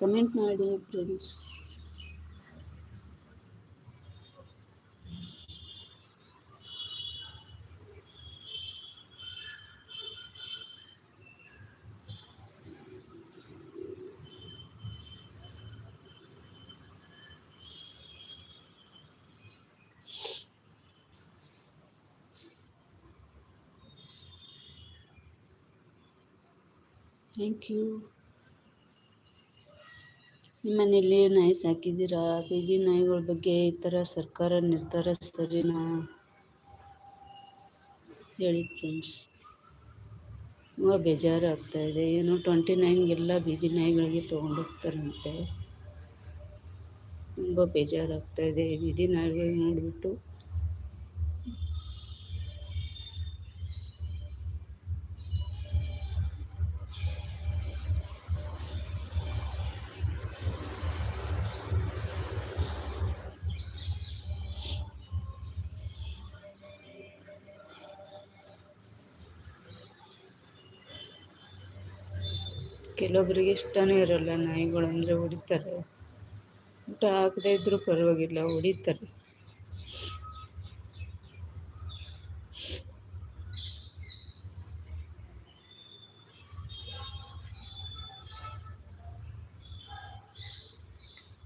Comment ಮಾಡಿ friends thank you ನಿಮ್ಮ ಮನೇಲಿ ನಾಯಿ ಸಾಕಿದ್ದೀರಾ? ಬೀದಿ ನಾಯಿಗಳ ಬಗ್ಗೆ ಈ ಥರ ಸರ್ಕಾರ ನಿರ್ಧಾರ ಸರಿನಾ ಹೇಳಿ ಫ್ರೆಂಡ್ಸ್ ತುಂಬ ಬೇಜಾರು ಇದೆ. ಏನು ಟ್ವೆಂಟಿ ನೈನ್ಗೆಲ್ಲ ಬೀದಿ ನಾಯಿಗಳಿಗೆ ತೊಗೊಂಡೋಗ್ತಾರಂತೆ. ತುಂಬ ಬೇಜಾರಾಗ್ತಾಯಿದೆ ಬೀದಿ ನಾಯಿಗಳು ನೋಡಿಬಿಟ್ಟು ಕೆಲವೊಬ್ಬರಿಗೆ ಇಷ್ಟನೇ ಇರಲ್ಲ ನಾಯಿಗಳು ಅಂದರೆ ಹೊಡಿತಾರೆ. ಊಟ ಹಾಕದೇ ಇದ್ದರೂ ಪರವಾಗಿಲ್ಲ, ಹೊಡಿತಾರೆ.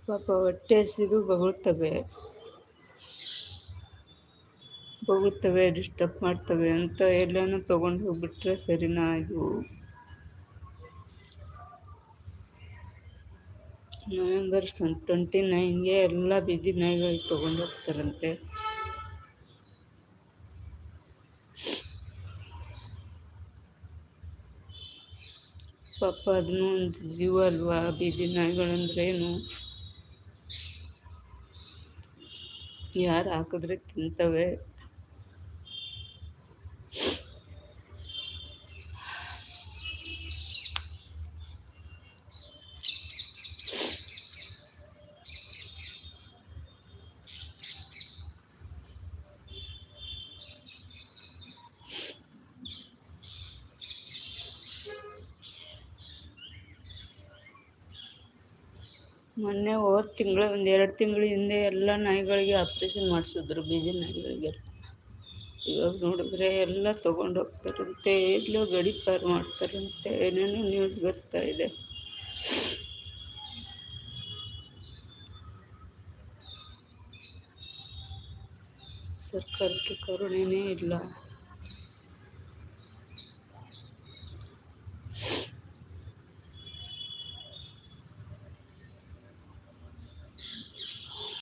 ಪಾಪ ಹೊಟ್ಟೆ ಹಸಿದು ಬಗಳ್ತವೆ. ಬಗುಳ್ತವೆ ಡಿಸ್ಟರ್ಬ್ ಮಾಡ್ತವೆ ಅಂತ ಎಲ್ಲನೂ ತೊಗೊಂಡು ಹೋಗ್ಬಿಟ್ರೆ ಸರಿನಾ ಇದು? ನವೆಂಬರ್ ಟ್ವೆಂಟಿ ನೈನ್ಗೆ ಎಲ್ಲ ಬೀದಿ ನಾಯಿಗಳಿಗೆ ತೊಗೊಂಡೋಗ್ತಾರಂತೆ ಪಾಪ ಅದನ್ನು ಒಂದು ಜೀವ ಅಲ್ವಾ ಬೀದಿ ನಾಯಿಗಳಂದ್ರೇನು ಯಾರು ಹಾಕಿದ್ರೆ ತಿಂತವೆ? ಮೊನ್ನೆ ಹೋದ ತಿಂಗಳು, ಒಂದು ಎರಡು ತಿಂಗಳ ಹಿಂದೆ ಎಲ್ಲ ನಾಯಿಗಳಿಗೆ ಆಪ್ರೇಷನ್ ಮಾಡಿಸಿದ್ರು, ಬೀದಿ ನಾಯಿಗಳಿಗೆಲ್ಲ ಇವಾಗ ನೋಡಿದ್ರೆ ಎಲ್ಲ ತೊಗೊಂಡು ಹೋಗ್ತಾರಂತೆ ಎಲ್ಲೋ ಗಡೀಪಾರು ಮಾಡ್ತಾರಂತೆ, ಏನೇನೋ ನ್ಯೂಸ್ ಬರ್ತಾ ಇದೆ. ಸರ್ಕಾರಕ್ಕೆ ಕರುಣೆನೇ ಇಲ್ಲ.